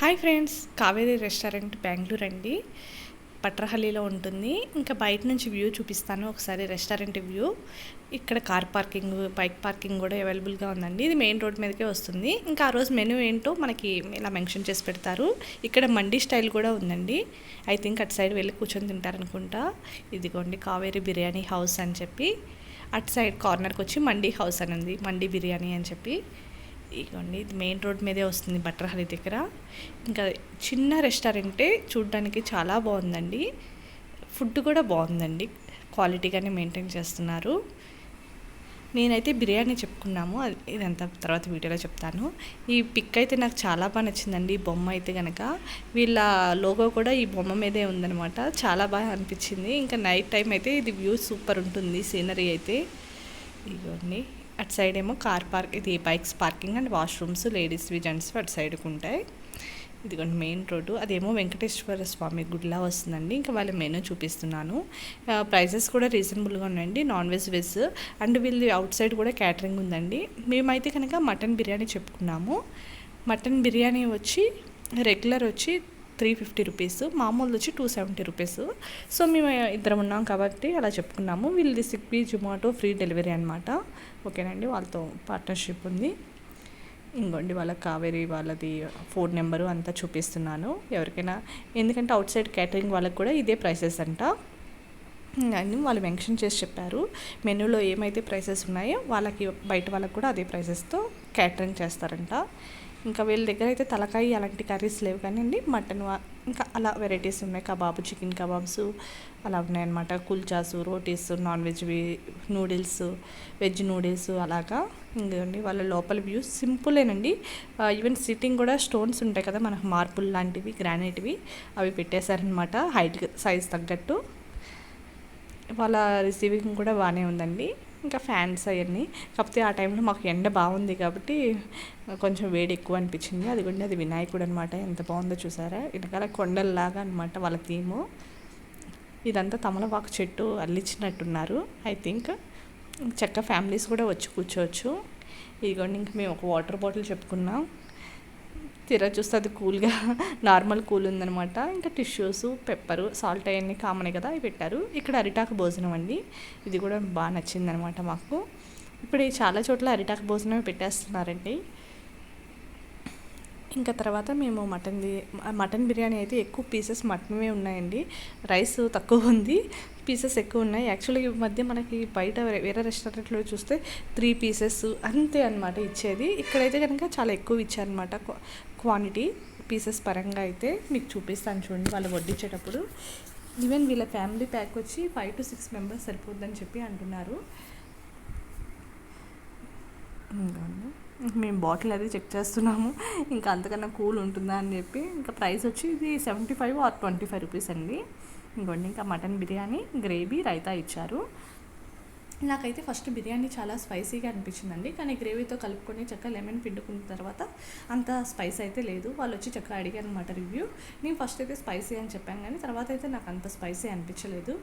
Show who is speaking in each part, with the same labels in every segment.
Speaker 1: Hi friends Kaveri restaurant Bengaluru అండి. పట్రహల్లిలో ఉంటుంది. ఇంకా బయట నుంచి వ్యూ చూపిస్తాను. ఒకసారి రెస్టారెంట్ వ్యూ. ఇక్కడ కార్ పార్కింగ్ బైక్ పార్కింగ్ కూడా అవైలబుల్గా ఉందండి. ఇది మెయిన్ రోడ్ మీదకే వస్తుంది. ఇంకా ఆ రోజు మెనూ ఏంటో మనకి ఇలా మెన్షన్ చేసి పెడతారు. ఇక్కడ మండీ స్టైల్ కూడా ఉందండి. ఐ థింక్ అటు సైడ్ వెళ్ళి కూర్చొని తింటారనుకుంటా. ఇదిగోండి కావేరీ బిర్యానీ హౌస్ అని చెప్పి. అటు సైడ్ కార్నర్కి వచ్చి మండీ హౌస్ అని ఉంది మండీ బిర్యానీ అని చెప్పి. ఇగోండి ఇది మెయిన్ రోడ్ మీదే వస్తుంది బట్రహరి దగ్గర. ఇంకా చిన్న రెస్టారెంటే చూడడానికి చాలా బాగుందండి. ఫుడ్ కూడా బాగుందండి. క్వాలిటీగానే మెయింటైన్ చేస్తున్నారు. నేనైతే బిర్యానీ చెప్పుకున్నాము. ఇదంతా తర్వాత వీడియోలో చెప్తాను. ఈ పిక్ అయితే నాకు చాలా బాగా నచ్చిందండి. ఈ బొమ్మ అయితే కనుక వీళ్ళ లోగో కూడా ఈ బొమ్మ మీదే ఉందనమాట చాలా బాగా అనిపించింది. ఇంకా నైట్ టైం అయితే ఇది వ్యూ సూపర్ ఉంటుంది. సీనరీ అయితే. ఇదిగోండి అటు సైడ్ ఏమో కార్ పార్క్ ఇది బైక్స్ పార్కింగ్ అండ్ వాష్రూమ్స్ లేడీస్వి జెంట్స్వి అటు సైడ్కి ఉంటాయి. ఇదిగోండి మెయిన్ రోడ్డు. అదేమో వెంకటేశ్వర స్వామి గుడిలా వస్తుందండి. ఇంకా వాళ్ళ మెనూ చూపిస్తున్నాను. ప్రైజెస్ కూడా రీజనబుల్గా ఉన్నాయండి. Non veg veg. అండ్ వీళ్ళు అవుట్ సైడ్ కూడా క్యాటరింగ్ ఉందండి. మేమైతే కనుక మటన్ బిర్యానీ చెప్పుకున్నాము. మటన్ బిర్యానీ వచ్చి రెగ్యులర్ వచ్చి త్రీ ఫిఫ్టీ రూపీస్ మామూలు వచ్చి టూ సెవెంటీ రూపీస్. సో మేము ఇద్దరం ఉన్నాం కాబట్టి అలా చెప్పుకున్నాము. వీళ్ళది సిక్బీ జొమాటో ఫ్రీ డెలివరీ అనమాట ఓకేనండి వాళ్ళతో పార్ట్నర్షిప్ ఉంది. ఇంకోండి వాళ్ళ కావేరీ వాళ్ళది ఫోన్ నెంబరు అంతా చూపిస్తున్నాను. ఎవరికైనా ఎందుకంటే అవుట్ సైడ్ క్యాటరింగ్ వాళ్ళకి కూడా ఇదే ప్రైసెస్ అంట. అని వాళ్ళు మెన్షన్ చేసి చెప్పారు. మెనూలో ఏమైతే ప్రైసెస్ ఉన్నాయో వాళ్ళకి బయట వాళ్ళకి కూడా అదే ప్రైసెస్తో క్యాటరింగ్ చేస్తారంట. ఇంకా వీళ్ళ దగ్గర అయితే తలకాయ అలాంటి కర్రీస్ లేవు కానీ అండి మటన్ ఇంకా అలా వెరైటీస్ ఉన్నాయి. కబాబు చికెన్ కబాబ్స్ అలా ఉన్నాయన్నమాట. కుల్చాసు రోటీస్ నాన్ వెజ్వి నూడిల్స్ వెజ్ నూడిల్స్ అలాగా ఇంకండి వాళ్ళ లోపల వ్యూ సింపులేనండి. ఈవెన్ సిట్టింగ్ కూడా స్టోన్స్ ఉంటాయి కదా మనకు మార్బుల్ లాంటివి గ్రానైట్వి అవి పెట్టేశారనమాట హైట్ సైజ్ తగ్గట్టు. వాళ్ళ రిసీవింగ్ కూడా బాగానే ఉందండి. ఇంకా ఫ్యాన్స్ అవన్నీ. కాకపోతే ఆ టైంలో మాకు ఎండ బాగుంది కాబట్టి కొంచెం వేడి ఎక్కువ అనిపించింది. అది కూడా అది వినాయకుడు అనమాట ఎంత బాగుందో చూసారా? వెనకాల కొండల్లాగా అనమాట వాళ్ళ థీము. ఇదంతా తమలపాకు చెట్టు అల్లించినట్టున్నారు ఐ థింక్ చక్క ఫ్యామిలీస్ కూడా వచ్చి కూర్చోవచ్చు. ఇదిగోండి ఇంకా మేము ఒక వాటర్ బాటిల్ చెప్పుకున్నాం. తీరా చూస్తే అది కూల్గా నార్మల్ కూల్ ఉందనమాట ఇంకా టిష్యూస్ పెప్పరు సాల్ట్ అవన్నీ కామనే కదా అవి పెట్టారు. ఇక్కడ అరిటాకు భోజనం అండి. ఇది కూడా బాగా నచ్చిందనమాట మాకు. ఇప్పుడు చాలా చోట్ల అరిటాకు భోజనం పెట్టేస్తున్నారండి. ఇంకా తర్వాత మేము మటన్ మటన్ బిర్యానీ అయితే ఎక్కువ పీసెస్ మటన్వే ఉన్నాయండి. రైస్ తక్కువ ఉంది. పీసెస్ ఎక్కువ ఉన్నాయి. యాక్చువల్లీ ఈ మధ్య మనకి బయట వేరే రెస్టారెంట్లో చూస్తే త్రీ పీసెస్ అంతే అనమాట ఇచ్చేది. ఇక్కడైతే కనుక చాలా ఎక్కువ ఇచ్చారనమాట క్వాంటిటీ పీసెస్ పరంగా అయితే మీకు చూపిస్తాను చూడండి వాళ్ళు వడ్డించేటప్పుడు. ఈవెన్ వీళ్ళ ఫ్యామిలీ ప్యాక్ వచ్చి ఫైవ్ టు సిక్స్ మెంబర్స్ సరిపోద్దని చెప్పి అంటున్నారు. మేము బాటిల్ అది చెక్ చేస్తున్నాము. ఇంకా అంతకన్నా కూల్ ఉంటుందా అని చెప్పి. ఇంకా ప్రైస్ వచ్చి ఇది seventy five or twenty five rupees అండి. ఇంకోండి ఇంకా మటన్ బిర్యానీ గ్రేవీ రైతా ఇచ్చారు. నాకైతే ఫస్ట్ బిర్యానీ చాలా స్పైసీగా అనిపించిందండి. కానీ గ్రేవీతో కలుపుకొని చక్క లెమన్ పిండుకున్న తర్వాత అంత స్పైస్ అయితే లేదు. వాళ్ళు వచ్చి చక్కగా అడిగారు అనమాట రివ్యూ. నేను ఫస్ట్ అయితే స్పైసీ అని చెప్పాను కానీ తర్వాత అయితే నాకు అంత స్పైసీ అనిపించలేదు.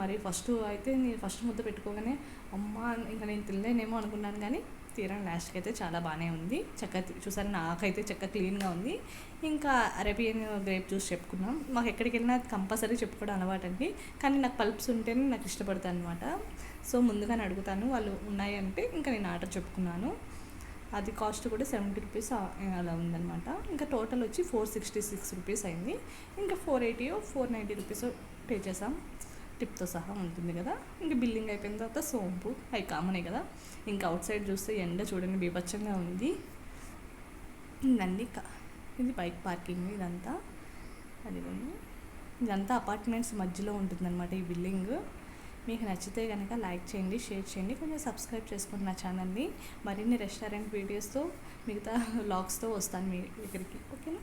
Speaker 1: మరి ఫస్ట్ అయితే నేను ఫస్ట్ ముద్ద పెట్టుకోగానే అమ్మ ఇంకా నేను తినలేనేమో అనుకున్నాను కానీ తీరం లాస్ట్కి అయితే చాలా బాగానే ఉంది. చక్క చూసారు నాకైతే చక్క క్లీన్గా ఉంది. ఇంకా అరేబియన్ గ్రేప్ జ్యూస్ చెప్పుకున్నాం. మాకు ఎక్కడికి వెళ్ళినా కంపల్సరీ చెప్పుకోవడం అలవాటు అండి కానీ నాకు పల్ప్స్ ఉంటేనే నాకు ఇష్టపడతాను అనమాట సో ముందుగానే అడుగుతాను వాళ్ళు ఉన్నాయంటే ఇంకా నేను ఆర్డర్ చెప్పుకున్నాను. అది కాస్ట్ కూడా సెవెంటీ రూపీస్ అలా ఉందన్నమాట ఇంకా టోటల్ వచ్చి ఫోర్ సిక్స్టీ సిక్స్ రూపీస్ అయింది. ఇంకా four eighty four ninety rupees pay చేసాం టిప్తో సహా ఉంటుంది కదా. ఇంక బిల్లింగ్ అయిపోయిన తర్వాత సోంపు అవి కామనే కదా. ఇంకా అవుట్ సైడ్ చూస్తే ఎండ చూడండి బీభత్సంగా ఉంది. ఇదండి ఇది బైక్ పార్కింగ్ ఇదంతా. అది ఇదంతా అపార్ట్మెంట్స్ మధ్యలో ఉంటుందన్నమాట ఈ బిల్డింగ్ మీకు నచ్చితే కనుక లైక్ చేయండి షేర్ చేయండి. కొంచెం సబ్స్క్రైబ్ చేసుకోండి నా ఛానల్ని. మరిన్ని రెస్టారెంట్ వీడియోస్తో మిగతా వ్లాగ్స్తో వస్తాను మీ దగ్గరికి. ఓకేనా?